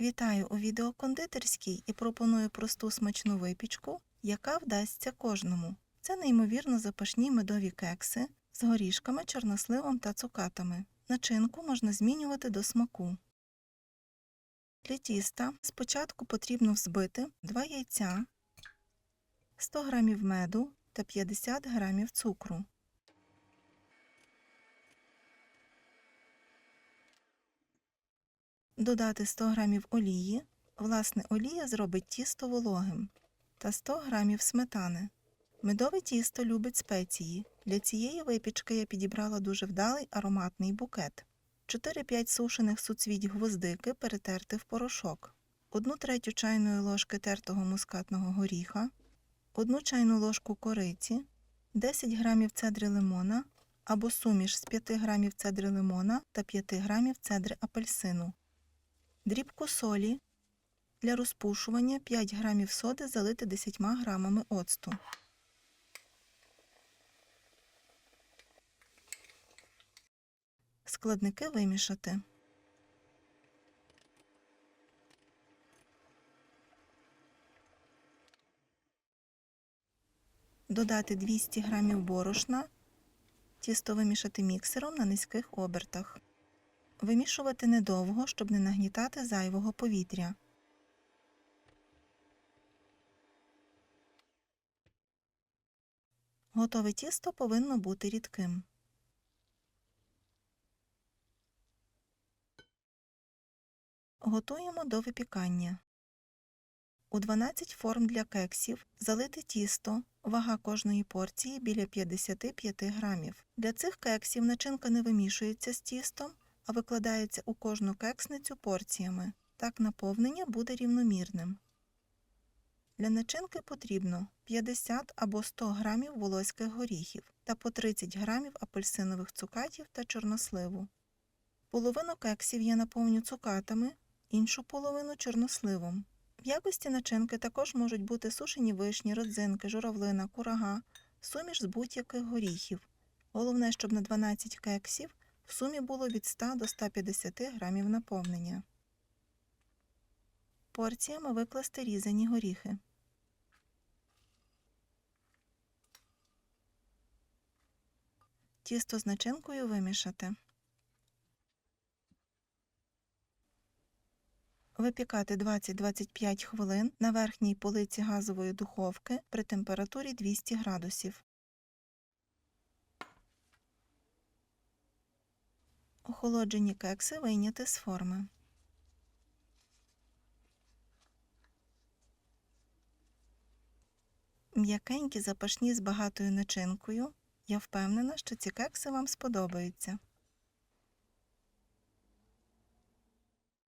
Вітаю у відео кондитерській і пропоную просту смачну випічку, яка вдасться кожному. Це неймовірно запашні медові кекси з горішками, чорносливом та цукатами. Начинку можна змінювати до смаку. Для тіста спочатку потрібно взбити 2 яйця, 100 г меду та 50 г цукру. Додати 100 г олії. Власне, олія зробить тісто вологим та 100 г сметани. Медове тісто любить спеції. Для цієї випічки я підібрала дуже вдалий ароматний букет. 4-5 сушених суцвіть гвоздики перетерти в порошок, 1 третю чайної ложки тертого мускатного горіха, 1 чайну ложку кориці, 10 г цедри лимона або суміш з 5 г цедри лимона та 5 г цедри апельсину, дрібку солі. Для розпушування 5 г соди залити 10 г оцту. Складники вимішати. Додати 200 г борошна. Тісто вимішати міксером на низьких обертах. Вимішувати недовго, щоб не нагнітати зайвого повітря. Готове тісто повинно бути рідким. Готуємо до випікання. У 12 форм для кексів залити тісто, вага кожної порції біля 55 грамів. Для цих кексів начинка не вимішується з тістом, а викладається у кожну кексницю порціями. Так наповнення буде рівномірним. Для начинки потрібно 50 або 100 грамів волоських горіхів та по 30 грамів апельсинових цукатів та чорносливу. Половину кексів я наповню цукатами, іншу половину чорносливом. В якості начинки також можуть бути сушені вишні, родзинки, журавлина, курага, суміш з будь-яких горіхів. Головне, щоб на 12 кексів в сумі було від 100 до 150 грамів наповнення. Порціями викласти різані горіхи. Тісто з начинкою вимішати. Випікати 20-25 хвилин на верхній полиці газової духовки при температурі 200 градусів. Охолоджені кекси вийняти з форми. М'якенькі запашні з багатою начинкою. Я впевнена, що ці кекси вам сподобаються.